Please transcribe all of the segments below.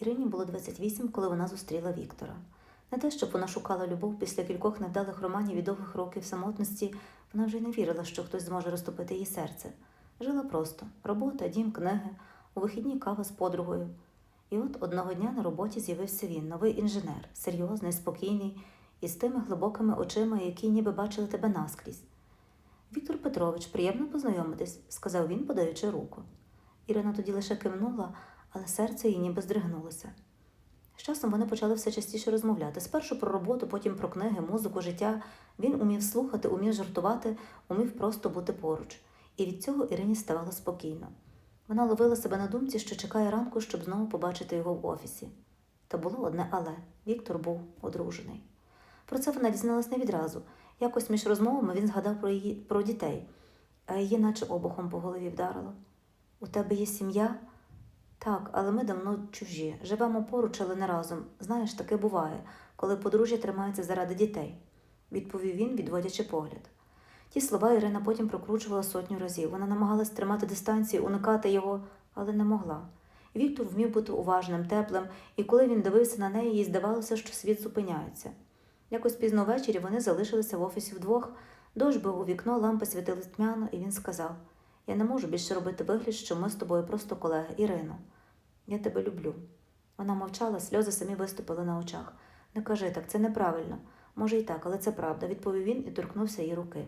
Ірині було 28, коли вона зустріла Віктора. Не те, щоб вона шукала любов після кількох невдалих романів і довгих років самотності, вона вже й не вірила, що хтось зможе розтопити її серце. Жила просто робота, дім, книги, у вихідні кава з подругою. І от одного дня на роботі з'явився він, новий інженер, серйозний, спокійний, і з тими глибокими очима, які ніби бачили тебе наскрізь. Віктор Петрович, приємно познайомитись, сказав він, подаючи руку. Ірина тоді лише кивнула, але серце її ніби здригнулося. З часом вони почали все частіше розмовляти. Спершу про роботу, потім про книги, музику, життя. Він умів слухати, умів жартувати, умів просто бути поруч. І від цього Ірині ставало спокійно. Вона ловила себе на думці, що чекає ранку, щоб знову побачити його в офісі. Та було одне але Віктор був одружений. Про це вона дізналась не відразу. Якось між розмовами він згадав про її про дітей, а її наче обухом по голові вдарило. У тебе є сім'я? Так, але ми давно чужі. Живемо поруч, але не разом. Знаєш, таке буває, коли подружжя тримається заради дітей, відповів він, відводячи погляд. Ті слова Ірина потім прокручувала сотню разів. Вона намагалась тримати дистанцію, уникати його, але не могла. Віктор вмів бути уважним, теплим, і коли він дивився на неї, їй здавалося, що світ зупиняється. Якось пізно ввечері вони залишилися в офісі вдвох. Дощ бив у вікно, лампи світили тьмяно, і він сказав: Я не можу більше робити вигляд, що ми з тобою просто колеги, Ірино. Я тебе люблю. Вона мовчала, сльози самі виступили на очах. Не кажи так, це неправильно. Може, і так, але це правда, відповів він і торкнувся її руки.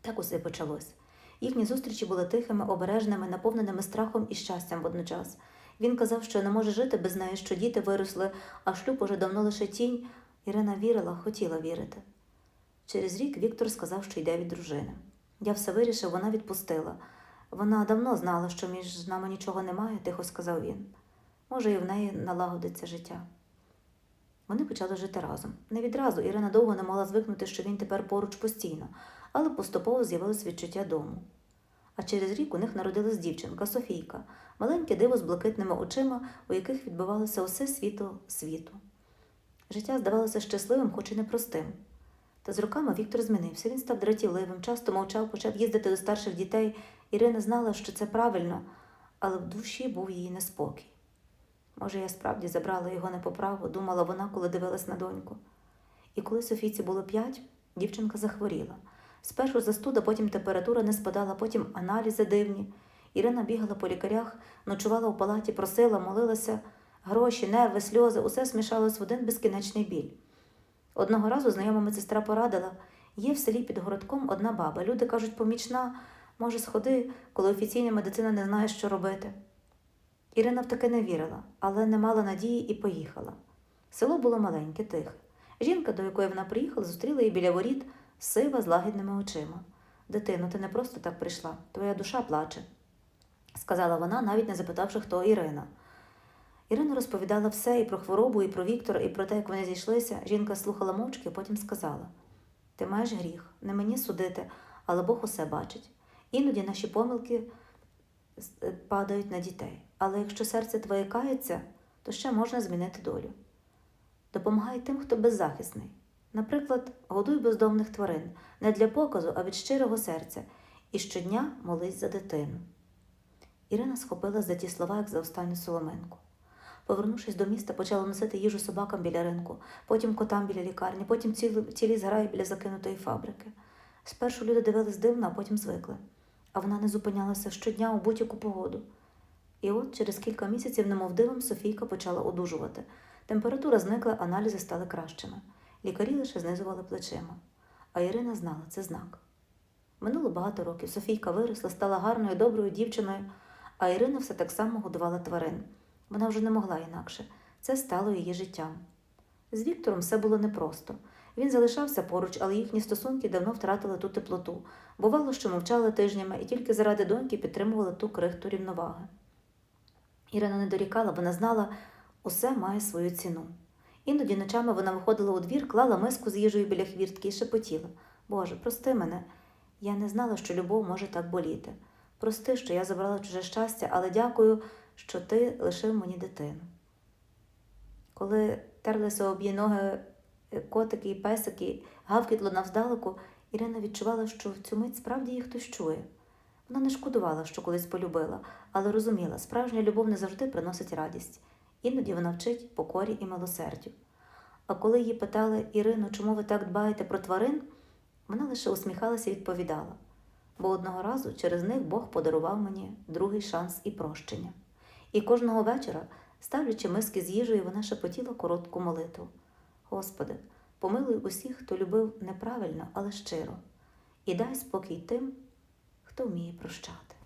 Так усе почалось. Їхні зустрічі були тихими, обережними, наповненими страхом і щастям водночас. Він казав, що не може жити без неї, що діти виросли, а шлюб уже давно лише тінь. Ірина вірила, хотіла вірити. Через рік Віктор сказав, що йде від дружини. Я все вирішив, вона відпустила. Вона давно знала, що між нами нічого немає, тихо сказав він. Може, і в неї налагодиться життя. Вони почали жити разом. Не відразу Ірина довго не могла звикнути, що він тепер поруч постійно, але поступово з'явилось відчуття дому. А через рік у них народилась дівчинка Софійка, маленьке диво з блакитними очима, у яких відбивалося усе світло світу. Життя здавалося щасливим, хоч і непростим. Та з роками Віктор змінився. Він став дратівливим, часто мовчав, почав їздити до старших дітей. Ірина знала, що це правильно, але в душі був її неспокій. Може, я справді забрала його не по праву, думала вона, коли дивилась на доньку. І коли Софійці було п'ять, дівчинка захворіла. Спершу застуда, потім температура не спадала, потім аналізи дивні. Ірина бігала по лікарях, ночувала у палаті, просила, молилася. Гроші, нерви, сльози, усе смішалось в один безкінечний біль. Одного разу знайома медсестра порадила є в селі під городком одна баба. Люди кажуть, помічна, може, сходи, коли офіційна медицина не знає, що робити. Ірина в таке не вірила, але не мала надії і поїхала. Село було маленьке, тихе. Жінка, до якої вона приїхала, зустріла її біля воріт, сива з лагідними очима. Дитино, ти не просто так прийшла, твоя душа плаче, сказала вона, навіть не запитавши, хто Ірина. Ірина розповідала все і про хворобу, і про Віктора, і про те, як вони зійшлися. Жінка слухала мовчки, потім сказала: Ти маєш гріх, не мені судити, але Бог усе бачить. Іноді наші помилки е, падають на дітей. Але якщо серце твоє кається, то ще можна змінити долю. Допомагай тим, хто беззахисний. Наприклад, годуй бездомних тварин не для показу, а від щирого серця, і щодня молись за дитину. Ірина схопила за ті слова, як за останню соломинку. Повернувшись до міста, почала носити їжу собакам біля ринку, потім котам біля лікарні, потім цілі, цілі зграї біля закинутої фабрики. Спершу люди дивились дивно, а потім звикли. А вона не зупинялася щодня у будь-яку погоду. І от через кілька місяців, немов дивом, Софійка почала одужувати. Температура зникла, аналізи стали кращими. Лікарі лише знизували плечима. А Ірина знала це знак. Минуло багато років. Софійка виросла, стала гарною, доброю дівчиною, а Ірина все так само годувала тварин. Вона вже не могла інакше. Це стало її життям. З Віктором все було непросто. Він залишався поруч, але їхні стосунки давно втратили ту теплоту. Бувало, що мовчали тижнями і тільки заради доньки підтримували ту крихту рівноваги. Ірина не дорікала, вона знала, усе має свою ціну. Іноді ночами вона виходила у двір, клала миску з їжею біля хвіртки і шепотіла Боже, прости мене. Я не знала, що любов може так боліти. Прости, що я забрала чуже щастя, але дякую, що ти лишив мені дитину. Коли терлися об ноги е, котики і песики, гавкітло навздалеку, Ірина відчувала, що в цю мить справді її хтось чує. Вона не шкодувала, що колись полюбила, але розуміла, справжня любов не завжди приносить радість. Іноді вона вчить покорі і милосердю. А коли її питали Ірино, чому ви так дбаєте про тварин, вона лише усміхалася і відповідала, бо одного разу через них Бог подарував мені другий шанс і прощення. І кожного вечора, ставлячи миски з їжею, вона шепотіла коротку молитву. Господи, помилуй усіх, хто любив неправильно, але щиро, і дай спокій тим, хто вміє прощати.